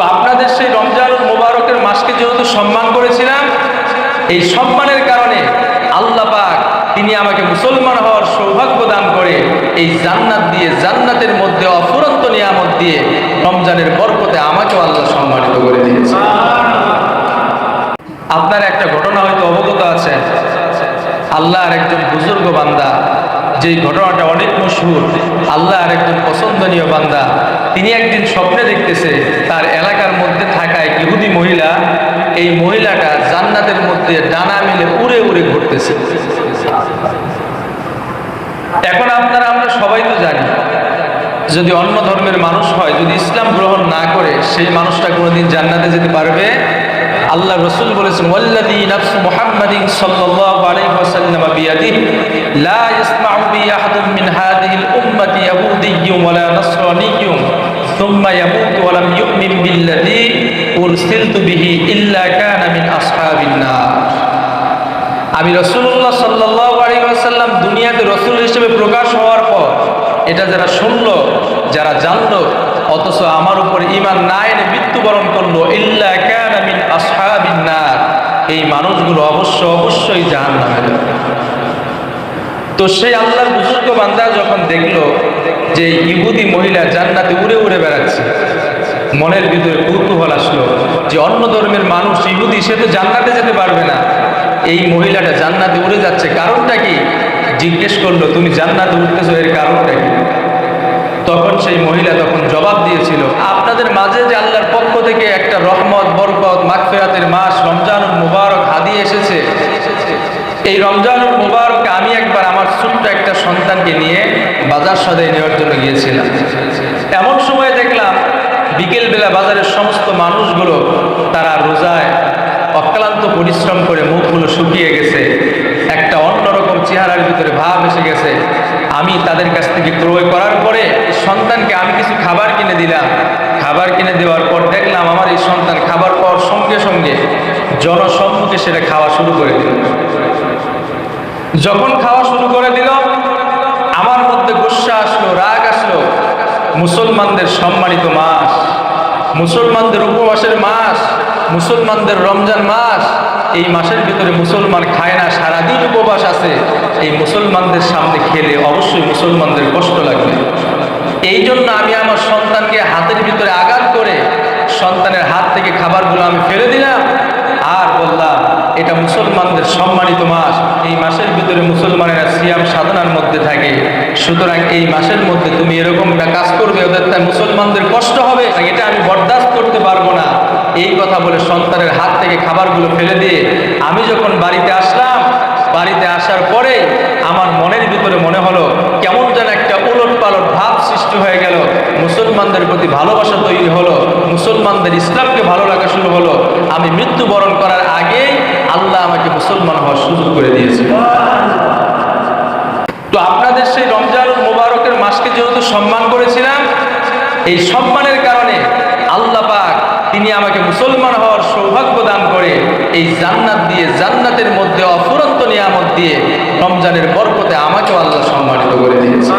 তো আপনাদের সেই রমজানুল মোবারকের মাসকে যেহেতু সম্মান করেছিলাম, এই সম্মানের কারণে আল্লাহ পাক তিনি আমাকে মুসলমান হওয়ার সৌভাগ্য দান করে এই জান্নাত দিয়ে জান্নাতের মধ্যে অফুরন্ত নিয়ামত দিয়ে রমজানের বরকতে আমাকেও আল্লাহ সম্মানিত করে দিয়েছে আপনার একটা ঘটনা হয়তো অবগত আছে আল্লাহর একজন বুজুর্গ বান্দা, যেই ঘটনাটা অনেক মশহুর আল্লাহর একজন পছন্দনীয় বান্দা, তিনি একদিন স্বপ্নে দেখতেছে তার এক ইহুদি মহিলা এই মহিলাটা জান্নাতের মধ্যে ডানা মিলে উড়ে উড়ে ঘুরতেছে। এখন আপনারা, আমরা সবাই তো জানি, যদি অন্য ধর্মের মানুষ হয়, যদি ইসলাম গ্রহণ না করে, সেই মানুষটা কোনোদিন জান্নাতে যেতে পারবে? আল্লাহ রসুল বলেছেন, ওয়াল্লাযী নাফসু সুম্মা ইয়ামুতু ওয়া লাম ইউমিন বিল্লাযী উরসিলতু বিহি ইল্লা কানা মিন আসহাবিন নার। আমি রসুল্লাহ সাল্লাহ আসাল্লাম দুনিয়াতে রসুল হিসেবে প্রকাশ হওয়ার পর, এটা যারা শুনলো, যারা জানলো, অথচ আমার উপর ইমান না এনে মৃত্যুবরণ করল, ইল্লা কানা মিন আসহাবিন নার। এই মানুষগুলো অবশ্য অবশ্যই জাহান নামে তো সেই আল্লাহর বুজুর্গ বান্দা যখন দেখল যে ইহুদি মহিলা জান্নাতে উড়ে উড়ে বেড়াচ্ছে, মনের ভিতরে কৌতূহল আসলো যে অন্য ধর্মের মানুষ ইহুদি, সে তো জান্নাতে যেতে পারবে না। এই মহিলাটা জান্নাতে উড়ে যাচ্ছে, কারণটা কি? জিজ্ঞেস করল, তুমি জান্নাতে উঠতেছো, এর কারণটা কি? তখন সেই মহিলা তখন জবাব দিয়েছিল, আপনাদের মাঝে যে আল্লাহর পক্ষ থেকে একটা রহমত, বরকত, মাগফিরাতের মাস, রমজানুল মুবারক হাদিয়ে এসেছে, এই রমজানুল মুবারক আমি একবার আমার ছোট্ট একটা সন্তানকে নিয়ে বাজার সদাই নেওয়ার জন্য গিয়েছিলাম। এমন সময় দেখলাম বিকেলবেলা বাজারের সমস্ত মানুষগুলো তারা রোজায় অক্লান্ত পরিশ্রম করে মুখগুলো শুকিয়ে গেছে। একটা অন্যরকম চেহারার ভিতরে ভাব এসে গেছে। আমি তাদের কাছ থেকে ক্রয় করার পরে সন্তানকে আমি কিছু খাবার কিনে দিলাম। খাবার কিনে দেওয়ার পর দেখলাম আমার এই সন্তান খাবার পাওয়ার সঙ্গে সঙ্গে জনসম্মুখে সেটা খাওয়া শুরু করে দিল। যখন খাওয়া শুরু করে দিল আমার মধ্যে গুসা আসলো, রাগ আসলো। মুসলমানদের সম্মানিত মাস, মুসলমানদের উপবাসের মাস, মুসলমানদের রমজান মাস। এই মাসের ভিতরে মুসলমান খায় না, সারাদিন উপবাস আছে। এই মুসলমানদের সামনে খেলে অবশ্যই মুসলমানদের কষ্ট লাগবে। এই জন্য আমি আমার সন্তানকে হাতের ভিতরে আঘাত করে সন্তানের হাত থেকে খাবারগুলো আমি ফেলে দিলাম। এটা মুসলমানদের সম্মানিত মাস। এই মাসের ভিতরে মুসলমানেরা সিয়াম সাধনার মধ্যে থাকে। সুতরাং এই মাসের মধ্যে তুমি এরকম একটা কাজ করবে, ওদের তাই মুসলমানদের কষ্ট হবে। এটা আমি বরদাস্ত করতে পারব না। এই কথা বলে সন্তানের হাত থেকে খাবারগুলো ফেলে দিয়ে আমি যখন বাড়িতে আসলাম, বাড়িতে আসার পরে আমার মনের ভিতরে মনে হলো, কেমন যেন একটা উলট পালট ভাব সৃষ্টি হয়ে গেল। মুসলমানদের প্রতি ভালোবাসা তৈরি হলো। মুসলমানদের ইসলামকে ভালো লাগা শুরু হলো। আমি মৃত্যুবরণ করার আগেই আল্লাহ আমাকে মুসলমান হওয়ার সুযোগ করে দিয়েছে। তো আপনাদের সেই রমজানুল মোবারকের মাসকে যেহেতু সম্মান করেছিলাম, এই সম্মানের কারণে আল্লাহ পাক তিনি আমাকে মুসলমান হওয়ার সৌভাগ্য দান করে এই জান্নাত দিয়ে জান্নাতের মধ্যে অফুরন্ত নিয়ামত দিয়ে রমজানের বরকতে আমাকেও আল্লাহ সম্মানিত করে দিয়েছে।